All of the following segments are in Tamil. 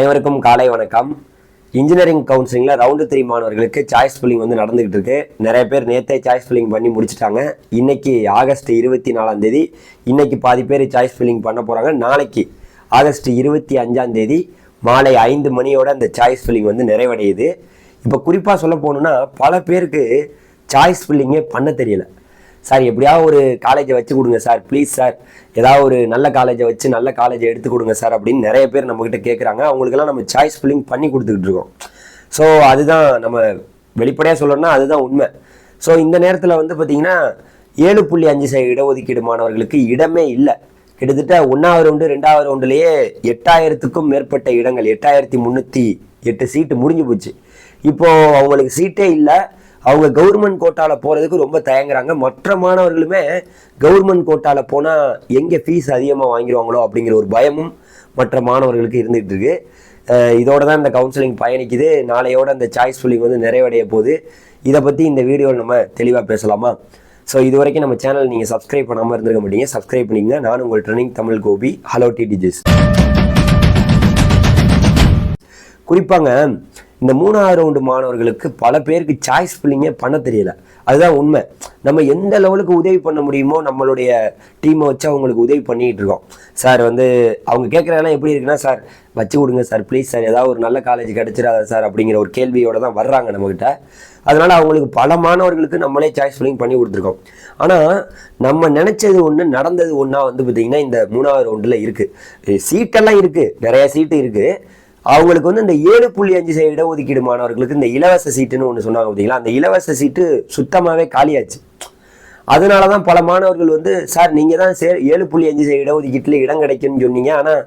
அனைவருக்கும் காலை வணக்கம். இன்ஜினியரிங் கவுன்சிலிங்கில் ரவுண்டு த்ரீ மாணவர்களுக்கு சாய்ஸ் ஃபில்லிங் வந்து நடந்துகிட்டு இருக்கு. நிறைய பேர் நேற்றே சாய்ஸ் ஃபில்லிங் பண்ணி முடிச்சிட்டாங்க. இன்னைக்கு ஆகஸ்ட் இருபத்தி நாலாம் தேதி இன்னைக்கு பாதி பேர் சாய்ஸ் ஃபில்லிங் பண்ண போகிறாங்க நாளைக்கு ஆகஸ்ட் இருபத்தி அஞ்சாம் தேதி மாலை ஐந்து மணியோட அந்த சாய்ஸ் ஃபில்லிங் வந்து நிறைவடையுது. இப்போ குறிப்பாக சொல்ல போகணுன்னா பல பேருக்கு சாய்ஸ் ஃபில்லிங்கே பண்ண தெரியல. சார் எப்படியாவது ஒரு காலேஜை வச்சு கொடுங்க சார். ப்ளீஸ் சார் ஏதாவது ஒரு நல்ல காலேஜை வச்சு நல்ல காலேஜை எடுத்து கொடுங்க சார் அப்படின்னு நிறைய பேர் நம்மக்கிட்ட கேட்குறாங்க அவங்களுக்கெல்லாம் நம்ம சாய்ஸ் ஃபில்லிங் பண்ணி கொடுத்துக்கிட்டு இருக்கோம். ஸோ அதுதான் நம்ம வெளிப்படையாக சொல்லணும்னா அதுதான் உண்மை. ஸோ இந்த நேரத்தில் வந்து பார்த்தீங்கன்னா ஏழு புள்ளி அஞ்சு சதவீத இடஒதுக்கீடு மாணவர்களுக்கு இடமே இல்லை. கிட்டத்தட்ட ஒன்றாவது ரவுண்டு ரெண்டாவது ரவுண்டுலேயே எட்டாயிரத்துக்கும் மேற்பட்ட இடங்கள் எட்டாயிரத்தி முந்நூற்றி எட்டு சீட்டு முடிஞ்சு போச்சு. இப்போது அவங்களுக்கு சீட்டே இல்லை. அவங்க கவர்மெண்ட் கோட்டாவில் போகிறதுக்கு ரொம்ப தயங்குறாங்க. மற்ற மாணவர்களுமே கவர்மெண்ட் கோட்டாவில் போனால் எங்கே ஃபீஸ் அதிகமாக வாங்கிடுவாங்களோ அப்படிங்கிற ஒரு பயமும் மற்ற மாணவர்களுக்கு இருந்துகிட்டு இருக்கு. இதோட தான் இந்த கவுன்சிலிங் பயணிக்குது. நாளையோட இந்த சாய்ஸ் ஃபில்லிங் வந்து நிறைவடைய போகுது. இதை பற்றி இந்த வீடியோவில் நம்ம தெளிவாக பேசலாமா? ஸோ இது வரைக்கும் நம்ம சேனல் நீங்கள் சப்ஸ்கிரைப் பண்ணாமல் இருந்திருக்க மாட்டீங்க. சப்ஸ்கிரைப் பண்ணிங்க நான் உங்கள் ட்ரெனிங் தமிழ் கோபி ஹலோ டிடிஜிஸ் குறிப்பாங்க இந்த மூணாவது ரவுண்டு மாணவர்களுக்கு பல பேருக்கு சாய்ஸ் ஃபில்லிங்கே பண்ண தெரியல. அதுதான் உண்மை. நம்ம எந்த லெவலுக்கு உதவி பண்ண முடியுமோ நம்மளுடைய டீமை வச்சு அவங்களுக்கு உதவி பண்ணிகிட்டு இருக்கோம். சார் வந்து அவங்க கேட்குறதெல்லாம் எப்படி இருக்குன்னா சார் வச்சு கொடுங்க சார் ப்ளீஸ் சார். ஏதாவது ஒரு நல்ல காலேஜ் கிடச்சிடாத சார்? அப்படிங்கிற ஒரு கேள்வியோடு தான் வர்றாங்க நம்மக்கிட்ட அதனால் அவங்களுக்கு பல மாணவர்களுக்கு நம்மளே சாய்ஸ் ஃபில்லிங் பண்ணி கொடுத்துருக்கோம். ஆனால் நம்ம நினச்சது ஒன்று நடந்தது ஒன்றா வந்து பார்த்திங்கன்னா இந்த மூணாவது ரவுண்டில் இருக்குது சீட்டெல்லாம் இருக்குது நிறையா சீட்டு இருக்குது அவங்களுக்கு வந்து இந்த ஏழு புள்ளி அஞ்சு இடஒதுக்கீடு மாணவர்களுக்கு இந்த இலவச சீட்டுன்னு ஒன்று சொன்னாங்க பார்த்தீங்களா? அந்த இலவச சீட்டு சுத்தமாகவே காலியாச்சு. அதனால தான் பல மாணவர்கள் வந்து சார் நீங்கள் தான் சே ஏழு புள்ளி அஞ்சு இடஒதுக்கீட்டில் இடம் கிடைக்கும்னு சொன்னீங்க. ஆனால்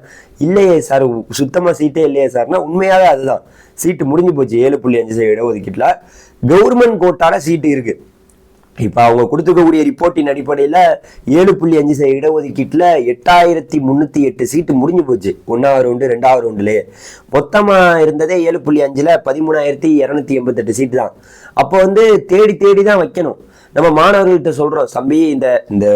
இல்லையே சார் சுத்தமாக சீட்டே இல்லையே சார்னா உண்மையாகவே அதுதான். சீட்டு முடிஞ்சு போச்சு ஏழு புள்ளி அஞ்சு இடஒதுக்கீட்டில். கவர்மெண்ட் கோட்டால சீட்டு இருக்குது இப்போ அவங்க கொடுத்துக்கக்கூடிய ரிப்போர்ட்டின் அடிப்படையில் ஏழு புள்ளி அஞ்சு சதவீத இடஒதுக்கீட்டில் எட்டாயிரத்தி முந்நூற்றி எட்டு சீட்டு முடிஞ்சு போச்சு. ஒன்றாவது ரவுண்டு ரெண்டாவது ரவுண்டுலேயே மொத்தமாக இருந்ததே ஏழு புள்ளி அஞ்சில் பதிமூணாயிரத்தி இரநூத்தி எண்பத்தெட்டு சீட்டு தான். அப்போ வந்து தேடி தேடி தான் வைக்கணும். நம்ம மாணவர்கள்ட்ட சொல்கிறோம் தம்பி இந்த இந்த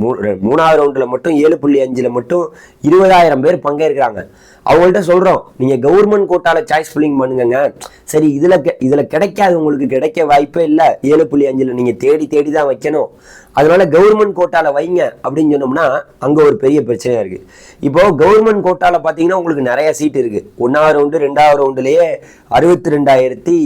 மூ- மூணாவது ரவுண்டில் மட்டும் ஏழு புள்ளி அஞ்சில் மட்டும் இருபதாயிரம் பேர் பங்கேற்கிறாங்க. அவங்கள்ட்ட சொல்கிறோம் நீங்கள் கவர்மெண்ட் கோட்டாவில் சாய்ஸ் ஃபில்லிங் பண்ணுங்கங்க. சரி இதில் இதில் கிடைக்காது உங்களுக்கு கிடைக்க வாய்ப்பே இல்லை. ஏழு புள்ளி அஞ்சில் நீங்கள் தேடி தேடி தான் வைக்கணும். அதனால கவர்மெண்ட் கோட்டாவில் வைங்க. அப்படின்னு சொன்னோம்னா அங்கே ஒரு பெரிய பிரச்சனையாக இருக்குது இப்போ கவர்மெண்ட் கோட்டாவில் பார்த்தீங்கன்னா உங்களுக்கு நிறைய சீட் இருக்குது ஒன்றாவது ரவுண்டு ரெண்டாவது ரவுண்டுலேயே அறுபத்தி ரெண்டாயிரத்தி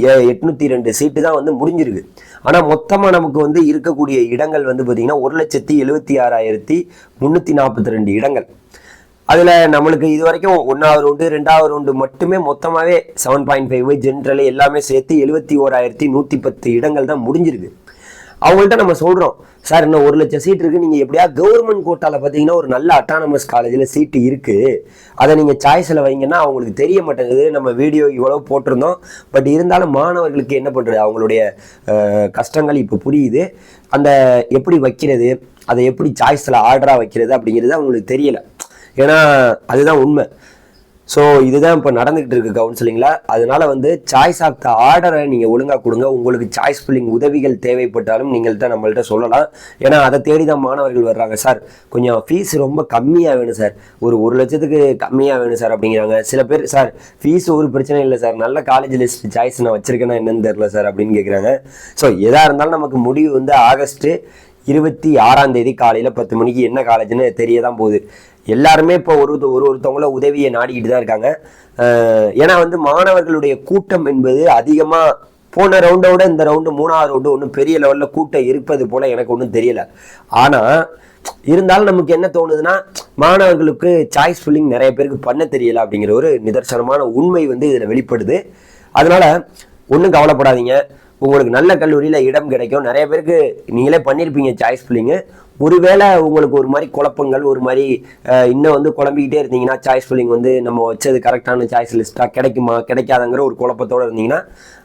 எட்நூற்றி எட்நூத்தி ரெண்டு சீட்டு தான் வந்து முடிஞ்சிருக்கு. ஆனால் மொத்தமாக நமக்கு வந்து இருக்கக்கூடிய இடங்கள் வந்து பார்த்திங்கன்னா ஒரு லட்சத்தி எழுபத்தி ஆறாயிரத்தி முந்நூற்றி நாற்பத்தி ரெண்டு இடங்கள். அதில் நம்மளுக்கு இது வரைக்கும் ஒன்றாவது ரவுண்டு ரெண்டாவது ரவுண்டு மட்டுமே மொத்தமாகவே செவன் பாயிண்ட் ஃபைவ் ஜென்ரலு எல்லாமே சேர்த்து எழுபத்தி ஓராயிரத்தி நூற்றி பத்து இடங்கள் தான் முடிஞ்சிருக்கு. அவங்கள்ட்ட நம்ம சொல்கிறோம் சார் இன்னும் ஒரு லட்சம் சீட் இருக்குது நீங்கள் எப்படியா கவர்மெண்ட் கோட்டாவில் பார்த்தீங்கன்னா ஒரு நல்ல அட்டானமஸ் காலேஜில் சீட்டு இருக்குது அதை நீங்கள் சாய்ஸில் வைங்கன்னா அவங்களுக்கு தெரிய மாட்டேங்குது. நம்ம வீடியோ இவ்வளோ போட்டிருந்தோம். பட் இருந்தாலும் மாணவர்களுக்கு என்ன பண்ணுறது அவங்களுடைய கஷ்டங்கள் இப்போ புரியுது. அந்த எப்படி வைக்கிறது? அதை எப்படி சாய்ஸில் ஆர்டராக வைக்கிறது அப்படிங்கிறது அவங்களுக்கு தெரியலை. ஏன்னா அதுதான் உண்மை. ஸோ இதுதான் இப்போ நடந்துகிட்டு இருக்கு கவுன்சிலிங்கில் அதனால வந்து சாய்ஸ் ஆஃப் த ஆர்டரை நீங்கள் ஒழுங்காக கொடுங்க. உங்களுக்கு சாய்ஸ் ஃபில்லிங் உதவிகள் தேவைப்பட்டாலும் நீங்கள் தான் நம்மள்கிட்ட சொல்லலாம். ஏன்னா அதை தேடி தான் மாணவர்கள் வர்றாங்க சார் கொஞ்சம் ஃபீஸ் ரொம்ப கம்மியாக வேணும் சார் ஒரு ஒரு லட்சத்துக்கு கம்மியாக வேணும் சார் அப்படிங்கிறாங்க. சில பேர் சார் ஃபீஸ் ஒரு பிரச்சனை இல்லை சார் நல்ல காலேஜ் லிஸ்ட் சாய்ஸ் நான் வச்சிருக்கேன்னா என்னன்னு தெரில சார் அப்படின்னு கேட்குறாங்க ஸோ எதாக இருந்தாலும் நமக்கு முடிவு வந்து ஆகஸ்ட்டு இருபத்தி ஆறாம் தேதி காலையில் பத்து மணிக்கு என்ன காலேஜ்னு தெரிய தான் போகுது. எல்லாருமே இப்போ ஒரு ஒரு ஒருத்தவங்கள உதவியை நாடிக்கிட்டு தான் இருக்காங்க. ஏன்னா வந்து மாணவர்களுடைய கூட்டம் என்பது அதிகமாக போன ரவுண்டோட இந்த ரவுண்டு மூணாவது ரவுண்டு ஒன்றும் பெரிய லெவலில் கூட்டம் இருப்பது போல் எனக்கு ஒன்றும் தெரியல. ஆனால் இருந்தாலும் நமக்கு என்ன தோணுதுன்னா மாணவர்களுக்கு சாய்ஸ் ஃபில்லிங் நிறைய பேருக்கு பண்ண தெரியல அப்படிங்கிற ஒரு நிதர்சனமான உண்மை வந்து இதில் வெளிப்படுது. அதனால் ஒன்றும் கவலைப்படாதீங்க. உங்களுக்கு நல்ல கல்லூரியில் இடம் கிடைக்கும். நிறைய பேருக்கு நீங்களே பண்ணியிருப்பீங்க சாய்ஸ் ஃபில்லிங்கு ஒருவேளை உங்களுக்கு ஒரு மாதிரி குழப்பங்கள் ஒரு மாதிரி இன்னும் வந்து குழம்பிக்கிட்டே இருந்தீங்கன்னா சாய்ஸ் ஃபில்லிங் வந்து நம்ம வச்சது கரெக்டான சாய்ஸ் லிஸ்ட்டாக கிடைக்குமா கிடைக்காதங்கிற ஒரு குழப்பத்தோடு இருந்தீங்கன்னா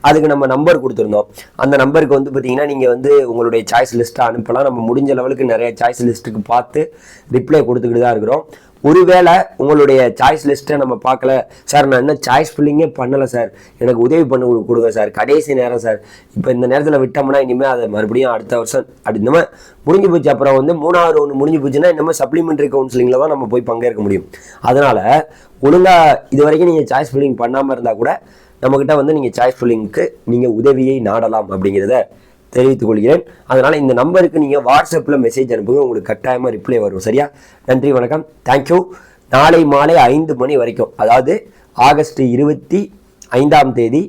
அதுக்கு நம்ம நம்பர் கொடுத்துருந்தோம். அந்த நம்பருக்கு வந்து பார்த்தீங்கன்னா நீங்கள் வந்து உங்களுடைய சாய்ஸ் லிஸ்ட்டை அனுப்பலாம். நம்ம முடிஞ்ச லெவலுக்கு நிறைய சாய்ஸ் லிஸ்ட்டுக்கு பார்த்து ரிப்ளை கொடுத்துக்கிட்டு தான் இருக்கிறோம். ஒருவேளை உங்களுடைய சாய்ஸ் லிஸ்ட்டை நம்ம பார்க்கல. சார் நான் இன்னும் சாய்ஸ் ஃபில்லிங்கே பண்ணலை சார். எனக்கு உதவி பண்ணி கொடுங்க சார். கடைசி நேரம் சார். இப்போ இந்த நேரத்தில் விட்டோம்னா இனிமேல் அதை மறுபடியும் அடுத்த வருஷம் அப்படி இந்த மாதிரி முடிஞ்சு போச்சு. அப்புறம் வந்து மூணாவது ஒன்று முடிஞ்சு போச்சுன்னா இனிமேல் சப்ளிமெண்ட்ரி கவுன்சிலிங்கில் தான் நம்ம போய் பங்கேற்க முடியும். அதனால் ஒழுங்காக இது வரைக்கும் நீங்கள் சாய்ஸ் ஃபில்லிங் பண்ணாமல் இருந்தால் கூட நம்மக்கிட்ட வந்து நீங்கள் சாய்ஸ் ஃபில்லிங்க்கு நீங்கள் உதவியை நாடலாம் அப்படிங்கிறத தெரிவித்துக் கொள்கிறேன். அதனால் இந்த நம்பருக்கு நீங்கள் வாட்ஸ்அப்பில் மெசேஜ் அனுப்புங்க உங்களுக்கு கட்டாயமாக ரிப்ளை வரும். சரியா? நன்றி வணக்கம். தேங்க்யூ நாளை மாலை ஐந்து மணி வரைக்கும் அதாவது ஆகஸ்ட் இருபத்தி ஐந்தாம் தேதி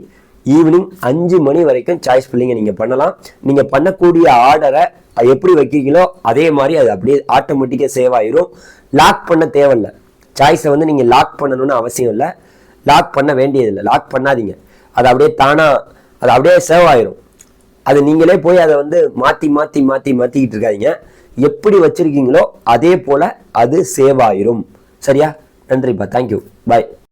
ஈவினிங் அஞ்சு மணி வரைக்கும் சாய்ஸ் ஃபில்லிங்கை நீங்கள் பண்ணலாம். நீங்கள் பண்ணக்கூடிய ஆர்டரை எப்படி வைக்கிறீங்களோ அதே மாதிரி அது அப்படியே ஆட்டோமேட்டிக்காக சேவ் ஆயிரும். லாக் பண்ண தேவையில்ல. சாய்ஸை வந்து நீங்கள் லாக் பண்ணணும்னு அவசியம் இல்லை. லாக் பண்ண வேண்டியதில்லை. லாக் பண்ணாதீங்க. அது அப்படியே தானாக அது அப்படியே சேவ் ஆயிரும். அது நீங்களே போய் அதை வந்து மாற்றி மாற்றி மாற்றி மாற்றிக்கிட்டு இருக்காதீங்க. எப்படி வச்சிருக்கீங்களோ அதே போல் அது சேவ் ஆயிரும். சரியா? நன்றிப்பா தேங்க்யூ பாய்